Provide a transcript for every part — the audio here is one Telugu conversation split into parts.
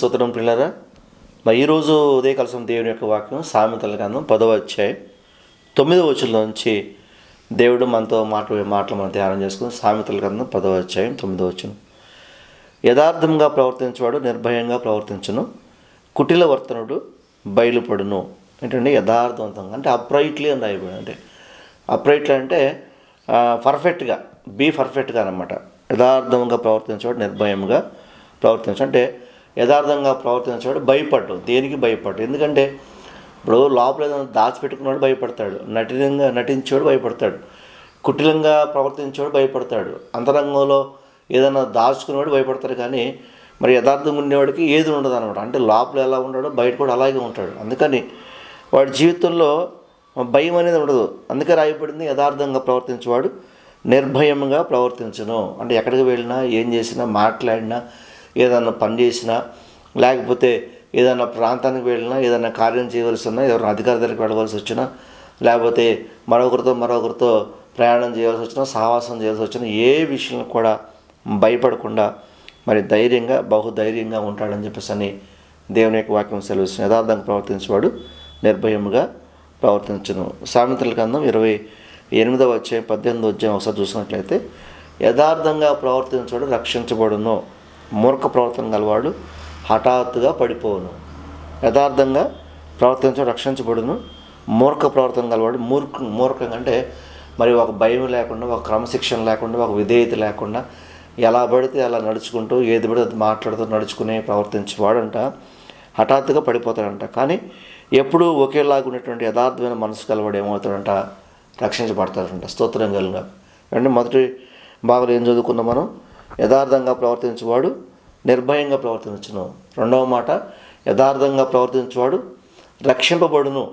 సూత్రం పిల్లరా. మరి ఈరోజు ఉదయకలసం దేవుని యొక్క వాక్యం సామెతల గ్రంథం పదవ అధ్యాయం తొమ్మిదవ నుంచి దేవుడు మనతో మాట మాటలు మనం ధ్యానం చేసుకుని సామెతల గ్రంథం పదవ అధ్యాయం తొమ్మిదవ వచ్చిన యథార్థంగా ప్రవర్తించేవాడు నిర్భయంగా ప్రవర్తించును. కుటిల వర్తనుడు బయలుపడును. ఏంటంటే యథార్థవంతంగా అంటే అప్రైట్లీ అని రాయబడి అంటే అప్రైట్లీ అంటే పర్ఫెక్ట్గా బీ పర్ఫెక్ట్గా అనమాట యథార్థంగా ప్రవర్తించేవాడు నిర్భయంగా ప్రవర్తించు. అంటే యథార్థంగా ప్రవర్తించేవాడు భయపడ్డు. దేనికి భయపడ్డు? ఎందుకంటే ఇప్పుడు లోపల ఏదైనా దాచిపెట్టుకున్నాడు భయపడతాడు. నటినంగా నటించేవాడు భయపడతాడు. కుటిలంగా ప్రవర్తించేవాడు భయపడతాడు. అంతరంగంలో ఏదైనా దాచుకునేవాడు భయపడతాడు కానీ మరి యథార్థంగా ఉండేవాడికి ఏది ఉండదు అనమాట అంటే లోపల ఎలా ఉన్నాడో బయట కూడా అలాగే ఉంటాడు. అందుకని వాడి జీవితంలో భయం అనేది ఉండదు. అందుకే రాయబడింది యథార్థంగా ప్రవర్తించేవాడు నిర్భయంగా ప్రవర్తించను. అంటే ఎక్కడికి వెళ్ళినా ఏం చేసినా మాట్లాడినా ఏదన్నా పని చేసినా లేకపోతే ఏదైనా ప్రాంతానికి వెళ్ళినా ఏదైనా కార్యం చేయవలసి ఉన్నా ఎవరైనా అధికారి దగ్గరికి వెళ్ళవలసి వచ్చినా లేకపోతే మరొకరితో మరొకరితో ప్రయాణం చేయవలసి వచ్చినా సహవాసం చేయాల్సి వచ్చినా ఏ విషయంలో కూడా భయపడకుండా మరి ధైర్యంగా బహుధైర్యంగా ఉంటాడని చెప్పేసి అని దేవుని యొక్క వాక్యం సెలవుస్తుంది. యథార్థంగా ప్రవర్తించేవాడు నిర్భయముగా ప్రవర్తించను. సామెతల గ్రంథం ఇరవై ఎనిమిదవ వచ్చే పద్దెనిమిది వచ్చే ఒకసారి చూసినట్లయితే యథార్థంగా ప్రవర్తించేవాడు రక్షించబడును. మూర్ఖ ప్రవర్తన గలవాడు హఠాత్తుగా పడిపోవును. యథార్థంగా ప్రవర్తించ రక్షించబడును. మూర్ఖ ప్రవర్తన గలవాడు మూర్ఖ మూర్ఖంగా అంటే మరి ఒక భయం లేకుండా ఒక క్రమశిక్షణ లేకుండా ఒక విధేయత లేకుండా ఎలా పడితే అలా నడుచుకుంటూ ఏది పడితే అది మాట్లాడుతూ నడుచుకునే ప్రవర్తించేవాడంట. హఠాత్తుగా పడిపోతాడంట. కానీ ఎప్పుడూ ఒకేలాగా ఉన్నటువంటి యథార్థమైన మనసు కలవాడు ఏమవుతాడంట? రక్షించబడతాడంట. స్తోత్రం కలిగిన. అంటే మొదటి భాగంలో ఏం చదువుకున్నాం మనం? యథార్థంగా ప్రవర్తించేవాడు నిర్భయంగా ప్రవర్తించను. రెండవ మాట యథార్థంగా ప్రవర్తించేవాడు రక్షింపబడును.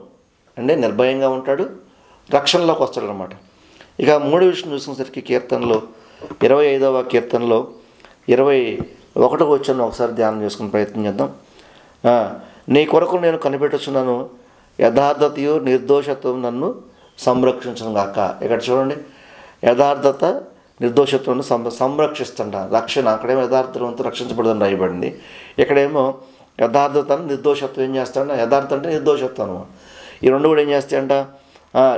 అంటే నిర్భయంగా ఉంటాడు రక్షణలోకి వస్తాడు అనమాట ఇక మూడో విషయం చూసినసరికి కీర్తనలో ఇరవై ఐదవ కీర్తనలో ఇరవై ఒకటో వచ్చిన ఒకసారి ధ్యానం చేసుకుని ప్రయత్నం చేద్దాం. నీ కొరకు నేను కనిపెట్టుచున్నాను యథార్థతయు నిర్దోషత్వం నన్ను సంరక్షించను గాక ఇక్కడ చూడండి యథార్థత నిర్దోషత్వం సం సంరక్షిస్తుంట రక్షణ అక్కడేమో యథార్థవంతో రక్షించబడదని రాయబడింది. ఇక్కడేమో యథార్థతను నిర్దోషత్వం ఏం చేస్తాడంట యథార్థం అంటే నిర్దోషత్వం ఈ రెండు కూడా ఏం చేస్తాయంట?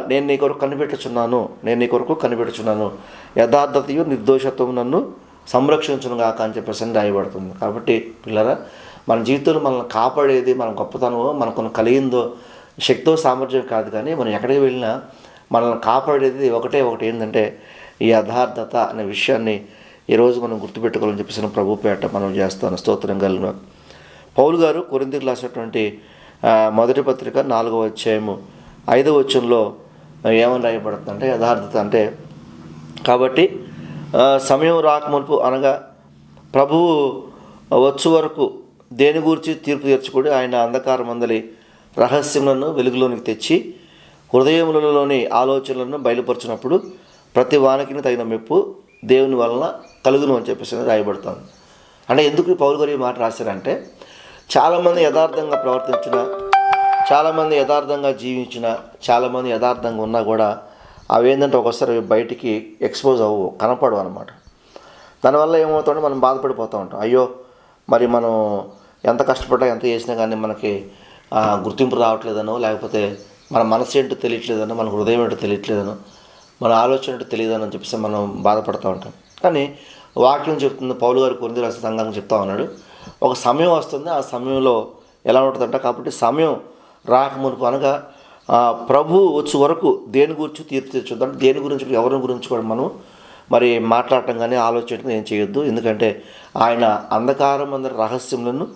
నేను నీ కొరకు కనిపెట్టుచున్నాను నేను నీ కొరకు కనిపెట్టుచున్నాను. యథార్థతయు నిర్దోషత్వం నన్ను సంరక్షించును గాక అని చెప్పేసి అని రాయబడుతుంది. కాబట్టి పిల్లరా మన జీవితంలో మనల్ని కాపాడేది మన గొప్పతనమో మనకు కలిగిందో శక్తో సామర్థ్యం కాదు కానీ మనం ఎక్కడికి వెళ్ళినా మనల్ని కాపాడేది ఒకటే ఒకటి ఏంటంటే యథార్థత అనే విషయాన్ని ఈరోజు మనం గుర్తుపెట్టుకోవాలని చెప్పేసి ప్రభు పేట మనం చేస్తాను. స్తోత్రం కలిగిన. పౌలు గారు కొరింతకు రాసినటువంటి మొదటి పత్రిక నాలుగవ అధ్యాయము ఐదవ వచ్చంలో ఏమని రాయబడుతుందంటే యథార్థత అంటే కాబట్టి సమయం రాకమునుపు అనగా ప్రభువు వచ్చు వరకు దేని గురించి తీర్పు తీర్చుకుని ఆయన అంధకారం మందలి రహస్యములను వెలుగులోనికి తెచ్చి హృదయములలోని ఆలోచనలను బయలుపరిచినప్పుడు ప్రతి వానికి తగిన మెప్పు దేవుని వలన కలుగును అని చెప్పేసి రాయబడుతుంది. అంటే ఎందుకు పౌరు గారు ఈ మాట రాశారంటే చాలామంది యథార్థంగా ప్రవర్తించిన చాలామంది యథార్థంగా జీవించిన చాలామంది యథార్థంగా ఉన్నా కూడా అవి ఏంటంటే ఒకసారి బయటికి ఎక్స్పోజ్ అవ్వవు కనపడవు అనమాట దానివల్ల ఏమవుతుందంటే మనం బాధపడిపోతూ ఉంటాం. అయ్యో మరి మనం ఎంత కష్టపడ్డా ఎంత చేసినా కానీ మనకి గుర్తింపు రావట్లేదనో లేకపోతే మన మనసు ఏంటో తెలియట్లేదనో మన హృదయం ఏంటో తెలియట్లేదనో మన ఆలోచన తెలియదని అని చెప్పేసి మనం బాధపడుతూ ఉంటాం. కానీ వాక్యం చెప్తుంది పౌలు గారు కొన్ని రాసిన సంఘానికి చెప్తా ఉన్నాడు. ఒక సమయం వస్తుంది ఆ సమయంలో ఎలా ఉంటుందంట? కాబట్టి సమయం రాకమునుపు అనగా ప్రభు వచ్చే వరకు దేని గురించి తీర్పు తెచ్చుద్దాం అంటే దేని గురించి ఎవరి గురించి కూడా మనం మరి మాట్లాడటం కానీ ఆలోచించడం ఏం చేయొద్దు. ఎందుకంటే ఆయన అంధకారం అందరి రహస్యములను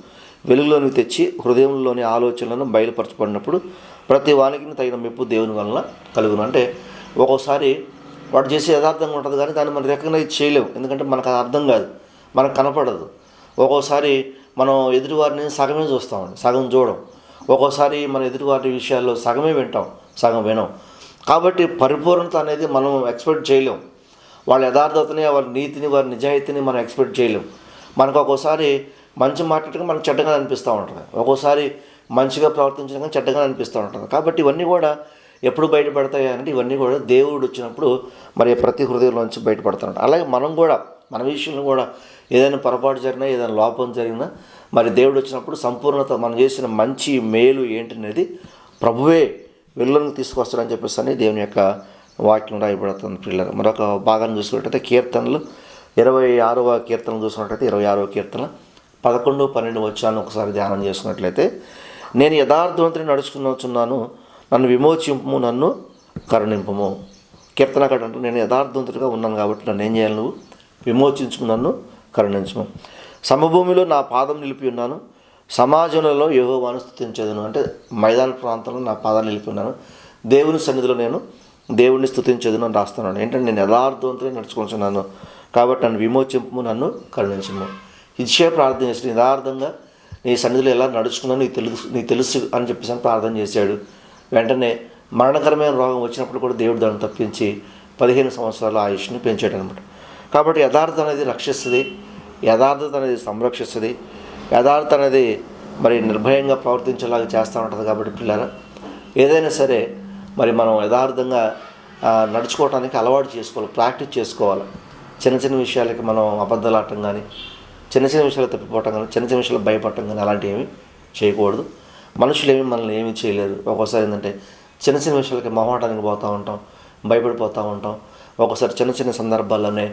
వెలుగులోనికి తెచ్చి హృదయంలోని ఆలోచనలను బయలుపరచబడినప్పుడు ప్రతి వానికి తగిన మెప్పు దేవుని వలన కలుగును. అంటే ఒక్కోసారి వాడు చేసే యథార్థంగా ఉంటుంది కానీ దాన్ని మనం రికగ్నైజ్ చేయలేము ఎందుకంటే మనకు అది అర్థం కాదు. మనకు కనపడదు. ఒక్కోసారి మనం ఎదుటివారిని సగమే చూస్తామండి సగం చూడం. ఒక్కోసారి మన ఎదుటివారి విషయాల్లో సగమే వింటాం. సగం వినం. కాబట్టి పరిపూర్ణత అనేది మనం ఎక్స్పెక్ట్ చేయలేం. వాళ్ళ యథార్థతని వాళ్ళ నీతిని వారి నిజాయితీని మనం ఎక్స్పెక్ట్ చేయలేం. మనకు ఒక్కోసారి మంచి మాట్లాడటం మనకు చెడ్డగా అనిపిస్తూ ఉంటుంది. ఒక్కోసారి మంచిగా ప్రవర్తించడం కానీ చెడ్డగా అనిపిస్తూ ఉంటుంది. కాబట్టి ఇవన్నీ కూడా ఎప్పుడు బయటపడతాయి అంటే ఇవన్నీ కూడా దేవుడు వచ్చినప్పుడు మరి ప్రతి హృదయంలోంచి బయటపడుతున్నాడు అలాగే మనం కూడా మన విషయంలో కూడా ఏదైనా పొరపాటు జరిగినా ఏదైనా లోపం జరిగినా మరి దేవుడు వచ్చినప్పుడు సంపూర్ణత మనం చేసిన మంచి మేలు ఏంటనేది ప్రభువే వెల్లునికి తీసుకొస్తాడని చెప్పేసి అని దేవుని యొక్క వాక్యం రాయబడుతుంది పిల్లలు మరొక భాగాన్ని చూసుకున్నట్టయితే కీర్తనలు ఇరవై ఆరవ కీర్తన చూసుకున్నట్టయితే ఇరవై ఆరవ కీర్తన పదకొండు పన్నెండు వచ్చాను ఒకసారి ధ్యానం చేసుకున్నట్లయితే నేను యథార్థవంతుని నడుచుకున్నాను నన్ను విమోచింపు నన్ను కరుణింపము. కీర్తనకాడు అంటే నేను యథార్థవంతుడిగా ఉన్నాను కాబట్టి నన్ను ఏం చేయాలి నువ్వు? విమోచించుము నన్ను కరుణించము. సమభూమిలో నా పాదం నిలిపి ఉన్నాను. సమాజంలో యహోవాను స్థుతించదును. అంటే మైదాన ప్రాంతంలో నా పాదం నిలిపి ఉన్నాను. దేవుని సన్నిధిలో నేను దేవుణ్ణి స్థుతించేదను అని రాస్తున్నాను. ఏంటంటే నేను యథార్థవంతుడే నడుచుకుంటున్నాను కాబట్టి నన్ను విమోచింపు నన్ను కరుణించము. ఇచ్చే ప్రార్థన చేసి యథార్థంగా నీ సన్నిధిలో ఎలా నడుచుకున్నాను నీకు తెలుసు నీకు తెలుసు అని చెప్పేసి అని ప్రార్థన చేశాడు. వెంటనే మరణకరమైన రోగం వచ్చినప్పుడు కూడా దేవుడు దాన్ని తప్పించి పదిహేను సంవత్సరాల ఆయుష్ని పెంచాడు అనమాట కాబట్టి యథార్థత అనేది రక్షిస్తుంది. యథార్థత అనేది సంరక్షిస్తుంది. యథార్థత అనేది మరి నిర్భయంగా ప్రవర్తించేలాగా చేస్తూ ఉంటుంది కాబట్టి పిల్లల. ఏదైనా సరే మరి మనం యథార్థంగా నడుచుకోవటానికి అలవాటు చేసుకోవాలి ప్రాక్టీస్ చేసుకోవాలి. చిన్న చిన్న విషయాలకి మనం అబద్ధాలు కానీ చిన్న చిన్న విషయాలు తప్పిపోవటం కానీ చిన్న చిన్న విషయాలు భయపడటం కానీ అలాంటివి ఏమి చేయకూడదు. మనుషులు ఏమి మనల్ని ఏమీ చేయలేరు. ఒక్కోసారి ఏంటంటే చిన్న చిన్న విషయాలకి మొహమాటానికి పోతూ ఉంటాం భయపడిపోతూ ఉంటాం. ఒక్కోసారి చిన్న చిన్న సందర్భాల్లోనే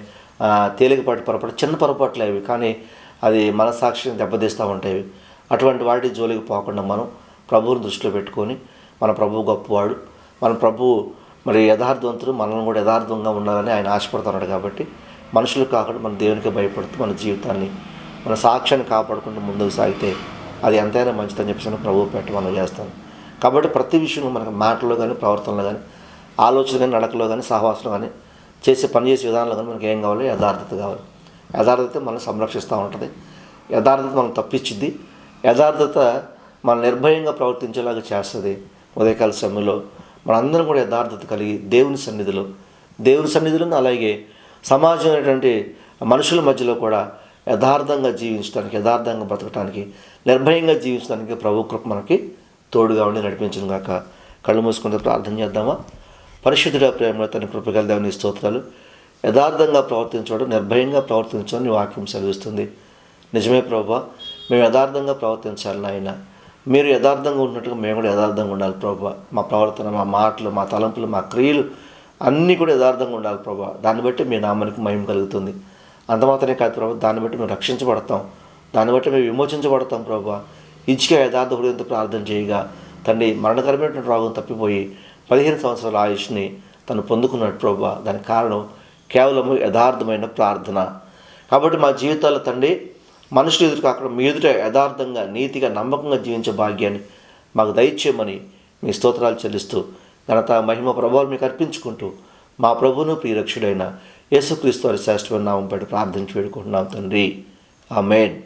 తేలికపాటి పొరపాటు చిన్న పొరపాట్లు అవి కానీ అది మనసాక్షిని దెబ్బతీస్తూ ఉంటాయి. అటువంటి వాటి జోలికి పోకుండా మనం ప్రభువుని దృష్టిలో పెట్టుకొని మన ప్రభువు గొప్పవాడు మన ప్రభువు మరి యథార్థవంతుడు మనల్ని కూడా యథార్థంగా ఉండాలని ఆయన ఆశపడుతున్నాడు కాబట్టి మనుషులు కాకుండా మన దేవునికి భయపడుతూ మన జీవితాన్ని మన సాక్ష్యాన్ని కాపాడుకుంటూ ముందుకు సాగితే అది ఎంతైనా మంచిదని చెప్పేసి ప్రభువు పెట్టి మనం చేస్తాం. కాబట్టి ప్రతి విషయంలో మనకు మాటలో కానీ ప్రవర్తనలో కానీ ఆలోచన కానీ నడకలో కానీ సహవాసంలో కానీ చేసే పని చేసే విధానంలో కానీ మనకి ఏం కావాలి? యథార్థత కావాలి. యథార్థత మనం సంరక్షిస్తూ ఉంటుంది. యథార్థత మనం తప్పించింది యథార్థత మన నిర్భయంగా ప్రవర్తించేలాగా చేస్తుంది ఉదయకాల సమయంలో. మనందరం కూడా యథార్థత కలిగి దేవుని సన్నిధిలో దేవుని సన్నిధిలో అలాగే సమాజం అనేటువంటి మనుషుల మధ్యలో కూడా యథార్థంగా జీవించడానికి యథార్థంగా బ్రతకడానికి నిర్భయంగా జీవించడానికి ప్రభు కృప మనకి తోడుగా ఉండి నడిపించను గాక. కళ్ళు మూసుకుంటే ప్రార్థన చేద్దామా? పరిశుద్ధుడ ప్రేమ తన కృపగల దేవుని స్తోత్రాలు. యథార్థంగా ప్రవర్తించడం నిర్భయంగా ప్రవర్తించడం నీ వాక్యం సెలవిస్తుంది. నిజమే ప్రభా మేము యథార్థంగా ప్రవర్తించాలి నాయన. మీరు యథార్థంగా ఉన్నట్టుగా మేము కూడా యథార్థంగా ఉండాలి ప్రభా. మా ప్రవర్తన మా మాటలు మా తలంపులు మా క్రియలు అన్నీ కూడా యథార్థంగా ఉండాలి ప్రభా. దాన్ని బట్టి మీ నామానికి మహిమ కలుగుతుంది. అంతమాత్రమే కాదు ప్రభు దాన్ని బట్టి మేము రక్షించబడతాం. దాన్ని బట్టి మేము విమోచించబడతాం ప్రభు. ఇచ్చిక యథార్థ హృదయంతో ప్రార్థన చేయగా తండ్రి మరణకరమైనటువంటి రోగం తప్పిపోయి పదిహేను సంవత్సరాల ఆయుష్ని తను పొందుకున్నాడు ప్రభు. దానికి కారణం కేవలము యథార్థమైన ప్రార్థన. కాబట్టి మా జీవితాల తండ్రి మనుషులు ఎదురు కాకుండా మీ ఎదుట యథార్థంగా నీతిగా నమ్మకంగా జీవించే భాగ్యాన్ని మాకు దయచేయమని మీ స్తోత్రాలు చెల్లిస్తూ ఘనత మహిమ ప్రభావాలు మీకు అర్పించుకుంటూ మా ప్రభువును ప్రియరక్షుడైన యేసుక్రీస్తు వారి శ్రేష్టమైన నామం పెట్టి ప్రార్థించి వేడుకుంటున్నాం తండ్రి. ఆమెన్.